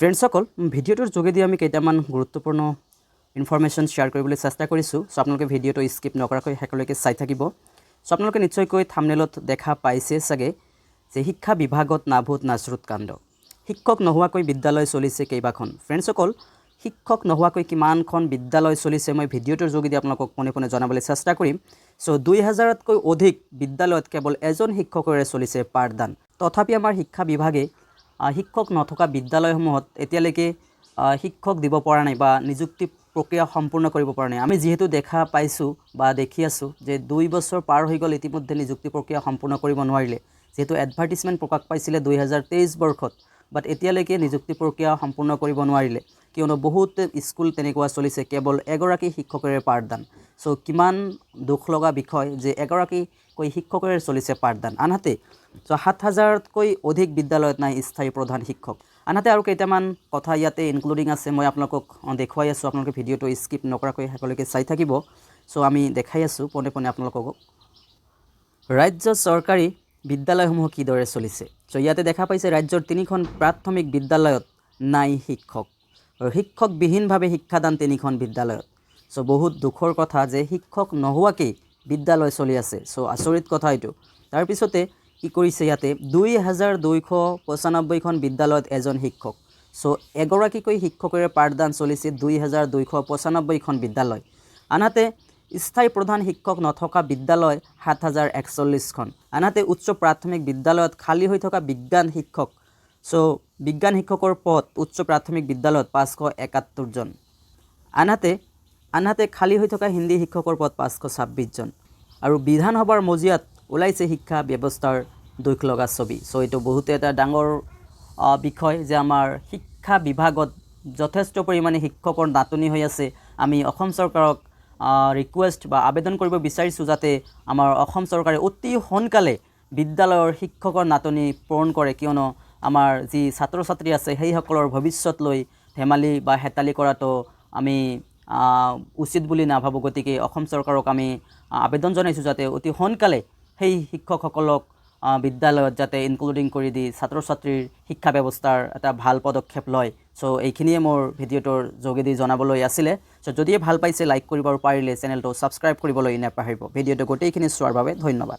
ফ্ৰেণ্ডসকল ভিডিঅ'টোৰ যোগেদি আমি কেইটামান গুৰুত্বপূৰ্ণ ইনফৰ্মেশ্যন শ্বেয়াৰ কৰিবলৈ চেষ্টা কৰিছোঁ। চ' আপোনালোকে ভিডিঅ'টো স্কিপ নকৰাকৈ শেষলৈকে চাই থাকিব। চ' আপোনালোকে নিশ্চয়কৈ থামনেলত দেখা পাইছে চাগে যে শিক্ষা বিভাগত নাভূত নাজৰুত কাণ্ড। শিক্ষক নোহোৱাকৈ বিদ্যালয় চলিছে কেইবাখন। ফ্ৰেণ্ডসকল শিক্ষক নোহোৱাকৈ কিমানখন বিদ্যালয় চলিছে মই ভিডিঅ'টোৰ যোগেদি আপোনালোকক পোনে পোনে জনাবলৈ চেষ্টা কৰিম। চ' দুই হাজাৰতকৈ অধিক বিদ্যালয়ত কেৱল এজন শিক্ষকৰে চলিছে পাঠদান। তথাপি আমাৰ শিক্ষা বিভাগে শিক্ষক নথকা বিদ্যালয়সমূহত এতিয়ালৈকে শিক্ষক দিব পৰা নাই বা নিযুক্তি প্ৰক্ৰিয়া সম্পূৰ্ণ কৰিব পৰা নাই। আমি যিহেতু দেখা পাইছোঁ বা দেখি আছোঁ যে দুই বছৰ পাৰ হৈ গ'ল ইতিমধ্যে নিযুক্তি প্ৰক্ৰিয়া সম্পূৰ্ণ কৰিব নোৱাৰিলে। যিহেতু এডভাৰ্টিজমেণ্ট প্ৰকাশ পাইছিলে দুই হাজাৰ তেইছ বৰ্ষত বাট এতিয়ালৈকে নিযুক্তি প্ৰক্ৰিয়া সম্পূৰ্ণ কৰিব নোৱাৰিলে। কিয়নো বহুত স্কুল তেনেকুৱা চলিছে, কেৱল এগৰাকী শিক্ষকৰে পাঠদান। চ' কিমান দুখ লগা বিষয় যে এগৰাকীকৈ শিক্ষকৰে চলিছে পাঠদান। আনহাতে সাত হাজাৰতকৈ অধিক বিদ্যালয়ত নাই স্থায়ী প্ৰধান শিক্ষক। আনহাতে আৰু কেইটামান কথা ইয়াতে ইনক্লুডিং আছে, মই আপোনালোকক দেখুৱাই আছোঁ। আপোনালোকে ভিডিঅ'টো স্কিপ নকৰাকৈ শেষলৈকে চাই থাকিব। চ' আমি দেখাই আছোঁ, পোনে পোনে আপোনালোকক। ৰাজ্য চৰকাৰী বিদ্যালয়সমূহ কিদৰে চলিছে? চ' ইয়াতে দেখা পাইছে ৰাজ্যৰ তিনিখন প্ৰাথমিক বিদ্যালয়ত নাই শিক্ষক। আৰু শিক্ষকবিহীনভাৱে শিক্ষাদান তিনিখন বিদ্যালয়ত। চ' বহুত দুখৰ কথা যে শিক্ষক নোহোৱাকেই বিদ্যালয় চলি আছে। চ' আচৰিত কথা এইটো। তাৰপিছতে কি কৰিছে ইয়াতে? দুই হাজাৰ দুইশ পঁচানব্বৈখন বিদ্যালয়ত এজন শিক্ষক। চ' এগৰাকীকৈ শিক্ষকৰে পাঠদান চলিছে দুই হাজাৰ দুইশ পঁচানব্বৈখন বিদ্যালয়। আনহাতে, স্থায়ী প্ৰধান শিক্ষক নথকা বিদ্যালয় সাত হাজাৰ একচল্লিছখন আনহাতে, উচ্চ প্ৰাথমিক বিদ্যালয়ত খালী হৈ থকা বিজ্ঞান শিক্ষক। চ' বিজ্ঞান শিক্ষকৰ পদ উচ্চ প্ৰাথমিক বিদ্যালয়ত পাঁচশো একাত্তৰজন। আনহাতে আনহাতে খালী হৈ থকা হিন্দী শিক্ষকৰ পদ পাঁচশো ছাব্বিছজন আৰু বিধানসভাৰ মজিয়াত ওলাইছে শিক্ষা ব্যৱস্থাৰ দুখ লগা ছবি। চ' এইটো বহুতে এটা ডাঙৰ বিষয় যে আমাৰ শিক্ষা বিভাগত যথেষ্ট পৰিমাণে শিক্ষকৰ নাটনি হৈ আছে। আমি অসম চৰকাৰক ৰিকুৱেষ্ট বা আবেদন কৰিব বিচাৰিছোঁ যাতে আমাৰ অসম চৰকাৰে অতি সোনকালে বিদ্যালয়ৰ শিক্ষকৰ নাটনি পূৰণ কৰে। কিয়নো আমাৰ যি ছাত্ৰ ছাত্ৰী আছে, সেইসকলৰ ভৱিষ্যত লৈ ধেমালি বা হেতালি কৰাটো আমি উচিত বুলি নাভাবোঁ। গতিকে অসম চৰকাৰক আমি আবেদন জনাইছোঁ যাতে অতি সোনকালে সেই শিক্ষকসকলক বিদ্যালয়ত যাতে ইনক্লুডিং কৰি দি ছাত্ৰ ছাত্ৰীৰ শিক্ষা ব্যৱস্থাৰ এটা ভালো পদক্ষেপ লয়। চ' এইখিনিয়ে মোৰ ভিডিঅ'টোৰ যোগেদি জনাবলৈ আছিলে। চ' যদিহে ভালো পাইছে লাইক কৰিব পাৰিলে চেনেলটো ছাবস্ক্ৰাইব কৰিবলৈ নাপাহৰিব। ভিডিঅ'টো গোটেইখিনি চোৱাৰ বাবে ধন্যবাদ।